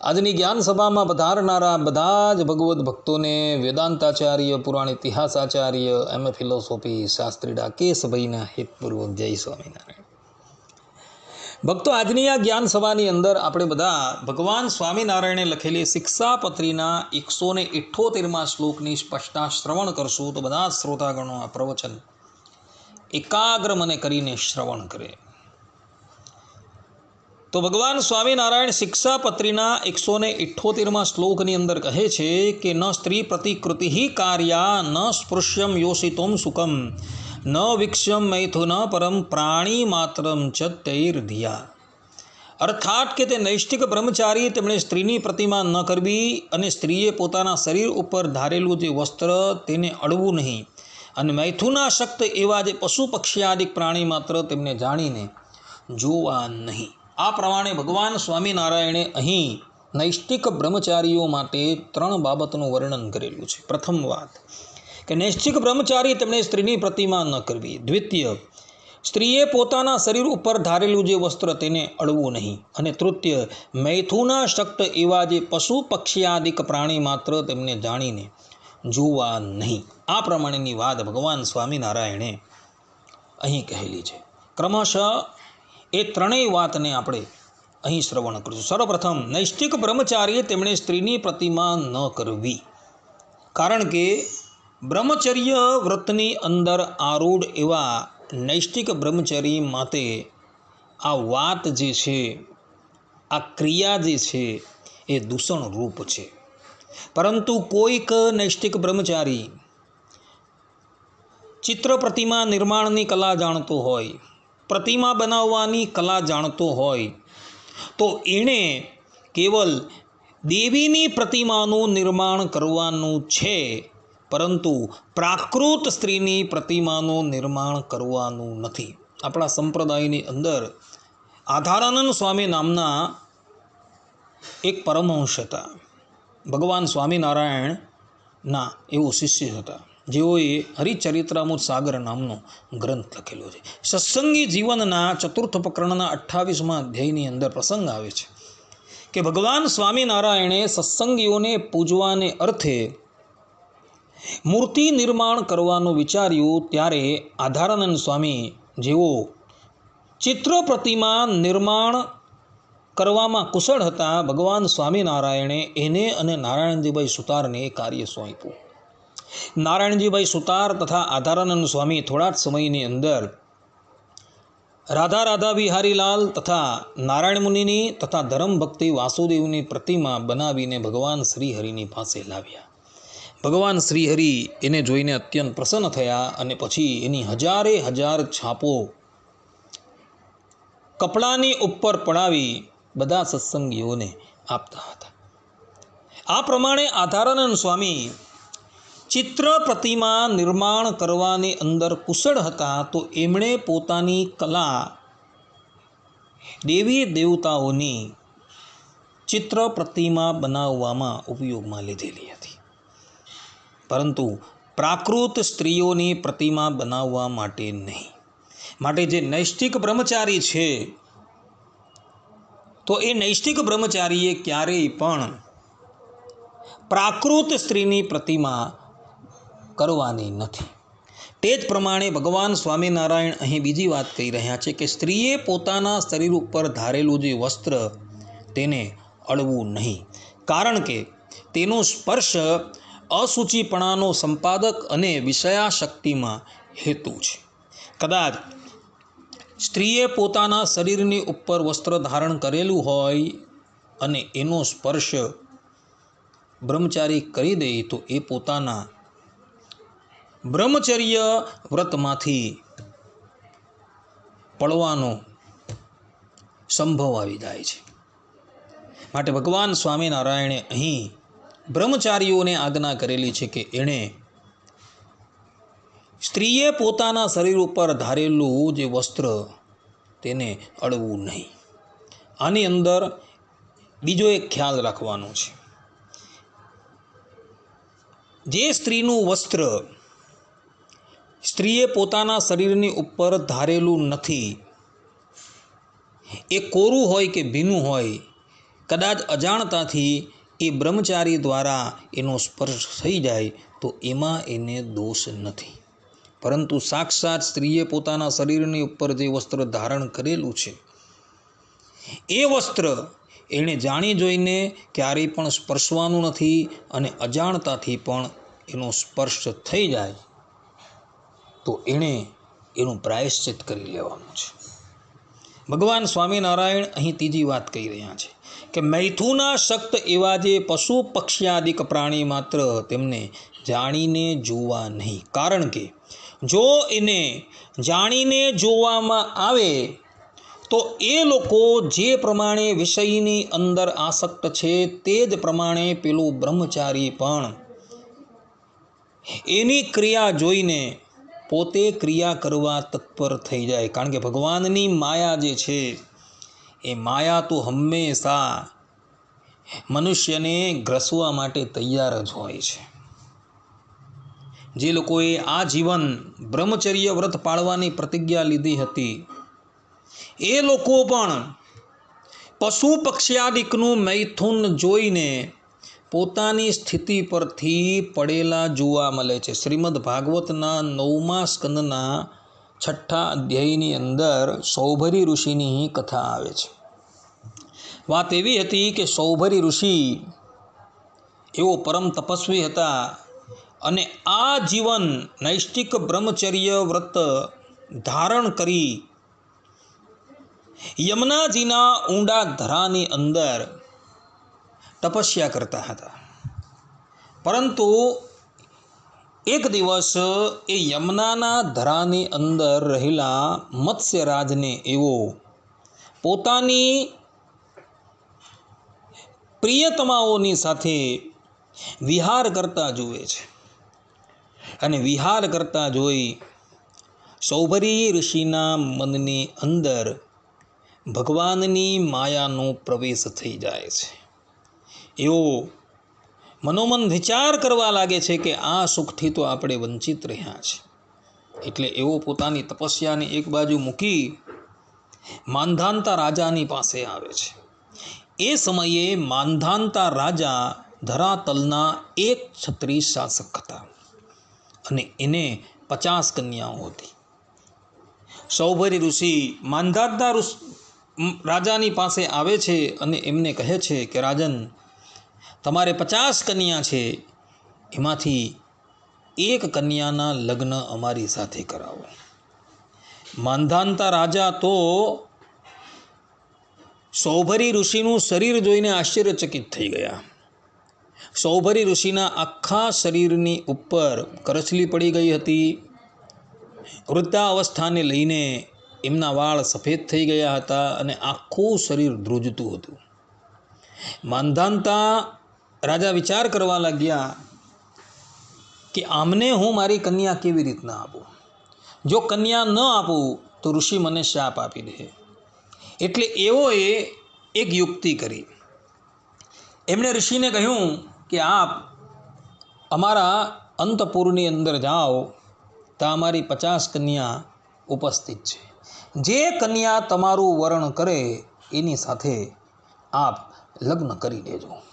આજની જ્ઞાન સભામાં પધારનારા બધા જ ભગવદ્ ભક્તોને વેદાંતાચાર્ય, પુરાણ ઇતિહાસાચાર્ય, એમ. એ. ફિલોસોફી શાસ્ત્રી ડાકેશભાઈના હિતપૂર્વક જય સ્વામિનારાયણ. ભક્તો, આજની આ જ્ઞાન સભાની અંદર આપણે બધા ભગવાન સ્વામિનારાયણે લખેલી શિક્ષાપત્રીના એકસો ને ઇઠ્ઠોતેરમાં શ્લોકની સ્પષ્ટતા શ્રવણ કરશું તો બધા શ્રોતાગણો આ પ્રવચન એકાગ્ર મને કરીને શ્રવણ કરે. તો ભગવાન સ્વામિનારાયણ શિક્ષાપત્રીના એકસો ને ઇઠ્ઠોતેરમાં શ્લોકની અંદર કહે છે કે ન સ્ત્રી પ્રતિકૃતિ કાર્યા, ન સ્પૃશ્યમ યોષિતોમ સુખમ, ન વિક્ષ્યમ મૈથુન પરમ પ્રાણી માત્રમ ચ તૈર્ધિયા અર્થાત કે તે નૈષ્ઠિક બ્રહ્મચારી તેમણે સ્ત્રીની પ્રતિમા ન કરવી અને સ્ત્રીએ પોતાના શરીર ઉપર ધારેલું જે વસ્ત્ર તેને અડવું નહીં અને મૈથુના શક્ત એવા જે પશુ પક્ષી આદિક પ્રાણી માત્ર તેમને જાણીને જોવા નહીં. આ પ્રમાણે ભગવાન સ્વામિનારાયણે અહીં નૈષ્ઠિક બ્રહ્મચારીઓ માટે ત્રણ બાબતનું વર્ણન કરેલું છે. પ્રથમ વાત, કે નૈષ્ઠિક બ્રહ્મચારી તેમણે સ્ત્રીની પ્રતિમા ન કરવી. દ્વિતીય, સ્ત્રીએ પોતાના શરીર ઉપર ધારેલું જે વસ્ત્ર તેને અડવું નહીં. અને તૃતીય, મૈથુના શક્ત એવા જે પશુ પક્ષીયાદિક પ્રાણી માત્ર તેમને જાણીને જોવા નહીં. આ પ્રમાણેની વાત ભગવાન સ્વામિનારાયણે અહીં કહેલી છે. ક્રમશઃ એ ત્રણેય વાતને આપણે અહીં શ્રવણ કરીશું. સર્વપ્રથમ, નૈષ્ઠિક બ્રહ્મચારીએ તેમણે સ્ત્રીની પ્રતિમા ન કરવી. કારણ કે બ્રહ્મચર્ય વ્રતની અંદર આરૂઢ એવા નૈષ્ઠિક બ્રહ્મચરી માટે આ વાત જે છે, આ ક્રિયા જે છે, એ દૂષણરૂપ છે. પરંતુ કોઈક નૈષ્ઠિક બ્રહ્મચારી ચિત્ર પ્રતિમા નિર્માણની કલા જાણતો હોય પ્રતિમા બનાવવાની કલા જાણતો હોય, તો એણે કેવલ દેવીની પ્રતિમાનું નિર્માણ કરવાનું છે, પરંતુ પ્રાકૃત સ્ત્રીની પ્રતિમાનું નિર્માણ કરવાનું નથી. આપણા સંપ્રદાયની અંદર આધારાનંદ સ્વામી નામના એક પરમહંસ હતા. ભગવાન સ્વામિનારાયણના એવો શિષ્ય હતા. જેઓએ હરિચરિત્રામૃત સાગર નામનો ગ્રંથ લખેલો છે. સત્સંગી જીવનના ચતુર્થ પ્રકરણના અઠ્ઠાવીસમાં અધ્યાયની અંદર પ્રસંગ આવે છે કે ભગવાન સ્વામિનારાયણે સત્સંગીઓને પૂજવાને અર્થે મૂર્તિ નિર્માણ કરવાનું વિચાર્યું ત્યારે આધારાનંદ સ્વામી જેઓ ચિત્ર પ્રતિમા નિર્માણ કરવામાં કુશળ હતા, ભગવાન સ્વામિનારાયણે એને અને નારાયણજીભાઈ સુતારને કાર્ય સોંપ્યું. નારાયણજીભાઈ સુતાર તથા આધારાનંદ સ્વામી થોડા જ સમયની અંદર રાધા રાધા બિહારીલાલ તથા નારાયણ મુનિની તથા ધર્મ વાસુદેવની પ્રતિમા બનાવીને ભગવાન શ્રીહરિની પાસે લાવ્યા. ભગવાન શ્રીહરિ એને જોઈને અત્યંત પ્રસન્ન થયા અને પછી એની હજારે હજાર છાપો કપડાની ઉપર પડાવી બધા સત્સંગીઓને આપતા હતા. આ પ્રમાણે આધારાનંદ સ્વામી ચિત્ર પ્રતિમા નિર્માણ કરવાની અંદર કુશળ હતા તો એમણે પોતાની કલા દેવી દેવતાઓની ચિત્ર પ્રતિમા બનાવવામાં ઉપયોગમાં લીધેલી હતી. પરંતુ પ્રાકૃત સ્ત્રીઓની પ્રતિમા બનાવવા માટે નહીં. માટે જે નૈષ્ઠિક બ્રહ્મચારી છે, તો એ નૈષ્ઠિક બ્રહ્મચારીએ ક્યારેય પણ પ્રાકૃત સ્ત્રીની પ્રતિમા કરવાની નથી. તે જ પ્રમાણે ભગવાન સ્વામિનારાયણ અહીં બીજી વાત કહી રહ્યા છે કે સ્ત્રીએ પોતાના શરીર ઉપર ધારેલું જે વસ્ત્ર તેને અળવું નહીં. કારણ કે તેનો સ્પર્શ અસૂચિપણાનો સંપાદક અને વિષયાશક્તિમાં હેતુ છે. કદાચ સ્ત્રીએ પોતાના શરીરની ઉપર વસ્ત્ર ધારણ કરેલું હોય અને એનો સ્પર્શ બ્રહ્મચારી કરી દે તો એ પોતાના બ્રહ્મચર્ય વ્રતમાંથી પડવાનો સંભવ આવી જાય છે. માટે ભગવાન સ્વામિનારાયણે અહીં બ્રહ્મચારીઓને આજ્ઞા કરેલી છે કે એણે સ્ત્રીએ પોતાના શરીર ઉપર ધારેલું જે વસ્ત્ર તેને અડવું નહીં. આની અંદર બીજો એક ખ્યાલ રાખવાનો છે. જે સ્ત્રીનું વસ્ત્ર સ્ત્રીએ પોતાના શરીરની ઉપર ધારેલું નથી. એ કોરું હોય કે ભીનું હોય, કદાચ અજાણતાથી એ બ્રહ્મચારી દ્વારા એનો સ્પર્શ થઈ જાય, તો એમાં એને દોષ નથી. પરંતુ સાક્ષાત સ્ત્રીએ પોતાના શરીરની ઉપર જે વસ્ત્ર ધારણ કરેલું છે, એ વસ્ત્ર એણે જાણી જોઈને ક્યારેય પણ સ્પર્શવાનું નથી અને અજાણતાથી પણ એનો સ્પર્શ થઈ જાય. તો એણે એનું પ્રાયશ્ચિત કરી લેવાનું છે. ભગવાન સ્વામિનારાયણ અહીં ત્રીજી વાત કહી રહ્યા છે કે મૈથુના શક્ત એવા જે પશુ પક્ષ્યાદિક પ્રાણી માત્ર તેમને જાણીને જોવા નહીં. કારણ કે જો એને જાણીને જોવામાં આવે, તો એ લોકો જે પ્રમાણે વિષયની અંદર આસક્ત છે તે જ પ્રમાણે પેલું બ્રહ્મચારી પણ એની ક્રિયા જોઈને પોતે ક્રિયા કરવા તત્પર થઈ જાય. કારણ કે ભગવાનની માયા જે છે, એ માયા તો હંમેશા મનુષ્યને ગ્રસવા માટે તૈયાર જ હોય છે. જે લોકોએ આ જીવન બ્રહ્મચર્ય વ્રત પાળવાની પ્રતિજ્ઞા લીધી હતી, એ લોકો પણ પશુ પક્ષ્યાદિકનું મૈથુન જોઈને પોતાની સ્થિતિ પરથી પડેલા જોવા મળે છે. શ્રીમદ ભાગવતના નવમા સ્કંદના છઠ્ઠા અધ્યાયની અંદર સૌભરી ઋષિની કથા આવે છે. વાત એવી હતી કે સૌભરી ઋષિ એવો પરમ તપસ્વી હતા અને આ જીવન નૈષ્ટિક બ્રહ્મચર્ય વ્રત ધારણ કરી યમુનાજીના ઊંડા ધરાની અંદર તપસ્યા કરતા હતા. પરંતુ એક દિવસ એ યમુનાના ધરાની અંદર રહેલા મત્સ્યરાજને એવો પોતાની પ્રિયતમાઓની સાથે વિહાર કરતા જુએ છે. અને વિહાર કરતા જોઈ સૌભરી ઋષિના મનની અંદર ભગવાનની માયાનો પ્રવેશ થઈ જાય છે. એવો મનોમન વિચાર કરવા લાગે છે કે આ સુખથી તો આપણે વંચિત રહ્યા છે. એટલે એવો પોતાની તપસ્યાની એક બાજુ મૂકી માંધાંતા રાજાની પાસે આવે છે. એ સમયે માંધાંતા રાજા ધરાતલના એક છત્રી શાસક હતા અને એને પચાસ કન્યાઓ હતી. સૌભરી ઋષિ માંધાતા રાજાની પાસે આવે છે અને એમને કહે છે કે, રાજન તમારે પચાસ કન્યા છે, એમાંથી એક કન્યાના લગ્ન અમારી સાથે કરાવો. માંધાંતા રાજા તો સૌભરી ઋષિનું શરીર જોઈને આશ્ચર્યચકિત થઈ ગયા. સૌભરી ઋષિના આખા શરીરની ઉપર કરચલી પડી ગઈ હતી. વૃદ્ધાવસ્થાને લઈને એમના વાળ સફેદ થઈ ગયા હતા અને આખું શરીર ધ્રુજતું હતું. માંધાંતા રાજા વિચાર કરવા લાગ્યા કે આમને હું મારી કન્યા કેવી રીતના આપું? જો કન્યા ન આપું, તો ઋષિ મને શાપ આપી દે. એટલે એઓએ એક યુક્તિ કરી. એમણે ઋષિને કહ્યું કે આપ અમારા અંતપુરની અંદર જાઓ, ત્યાં અમારી પચાસ કન્યા ઉપસ્થિત છે. જે કન્યા તમારું વરણ કરે, એની સાથે આપ લગ્ન કરી દેજો.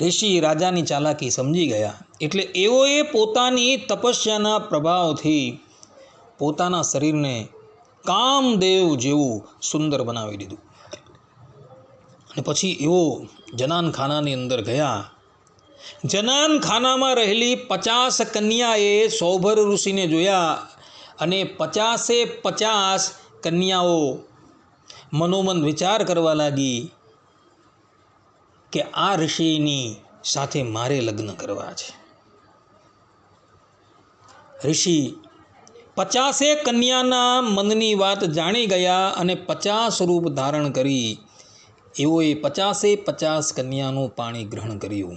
ઋષિ રાજાની ચાલાકી સમજી ગયા. એટલે એઓએ પોતાની તપસ્યાના પ્રભાવથી પોતાના શરીરને કામદેવ જેવું સુંદર બનાવી દીધું. અને પછી એઓ જનાનખાનાની અંદર ગયા. જનાનખાનામાં રહેલી પચાસ કન્યાએ સૌભર ઋષિને જોયા અને પચાસે પચાસ કન્યાઓ મનોમન વિચાર કરવા લાગી. કે આ ઋષિની સાથે મારે લગ્ન કરવા છે. ઋષિ, પચાસે કન્યાના મનની વાત જાણી ગયા અને પચાસ રૂપ ધારણ કરી. એઓએ પચાસે પચાસ કન્યાનું પાણી ગ્રહણ કર્યું.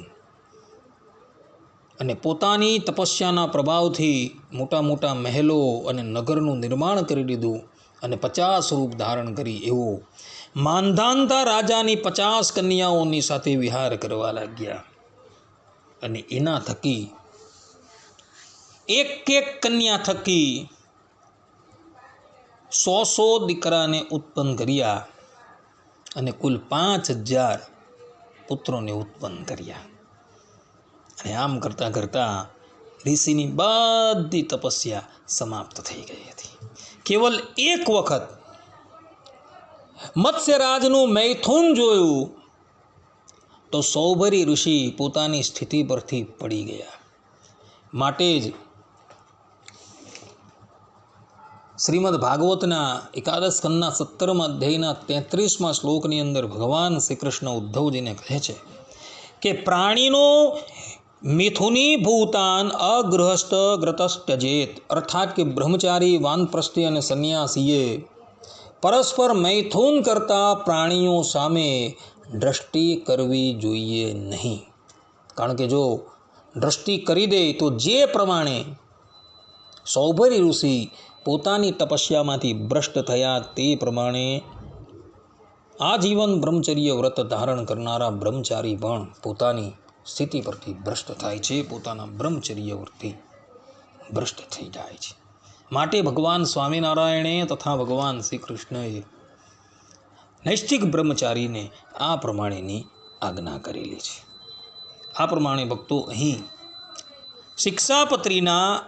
અને પોતાની તપસ્યાના પ્રભાવથી મોટા મોટા મહેલો અને નગરનું નિર્માણ કરી દીધું અને પચાસ રૂપ ધારણ કરી. એવો માંધાંતા રાજાની પચાસ કન્યાઓની સાથે વિહાર કરવા લાગ્યા. અને એના થકી એક એક કન્યા થકી સો સો દીકરાને ઉત્પન્ન કર્યા અને કુલ પાંચ હજાર પુત્રોને ઉત્પન્ન કર્યા. અને આમ કરતાં કરતાં ઋષિની બધી તપસ્યા સમાપ્ત થઈ ગઈ હતી. કેવલ એક વખત મત્સ્યરાજનું મૈથુન જોયું તો સૌભરી ઋષિ પોતાની સ્થિતિ પરથી પડી ગયા. માટે જ શ્રીમદ ભાગવતના એકાદશ ખંડના સત્તરમાં અધ્યાયના તેત્રીસમાં શ્લોકની અંદર ભગવાન શ્રી કૃષ્ણ ઉદ્ધવજીને કહે છે કે, પ્રાણીનો મિથુની ભૂતાન અગૃહસ્થ ગ્રતસ્ત્યજેત અર્થાત કે બ્રહ્મચારી, વાનપ્રસ્થિ અને સંન્યાસીએ પરસ્પર મૈથુન કરતા પ્રાણીઓ સામે દ્રષ્ટિ કરવી જોઈએ નહીં. કારણ કે જો દ્રષ્ટિ કરી દે, તો જે પ્રમાણે સૌભરી ઋષિ પોતાની તપસ્યામાંથી ભ્રષ્ટ થયા, તે પ્રમાણે આજીવન બ્રહ્મચર્ય વ્રત ધારણ કરનારા બ્રહ્મચારી પણ પોતાની સ્થિતિ પરથી ભ્રષ્ટ થાય છે. પોતાના બ્રહ્મચર્ય વ્રતથી ભ્રષ્ટ થઈ જાય છે. માટે ભગવાન સ્વામિનારાયણે તથા ભગવાન શ્રી કૃષ્ણએ નૈષ્ઠિક બ્રહ્મચારીને આ પ્રમાણેની આજ્ઞા કરેલી છે. આ પ્રમાણે ભક્તો અહીં શિક્ષાપત્રીના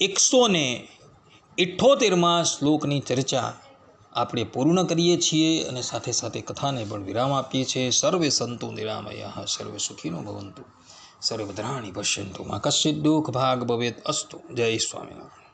એકસો ને ઇઠ્ઠોતેરમાં શ્લોકની ચર્ચા આપણે પૂર્ણ કરીએ છીએ અને સાથે સાથે કથાને પણ વિરામ આપીએ છીએ. સર્વે સંતો નિરામયા, સર્વે સુખીનો ભવંતુ, સર્વદ્રાણી પશ્યંતુ. માં કશ્ચિત દુઃખ ભાગ ભવેત અસ્તુ. જય સ્વામિનારાયણ.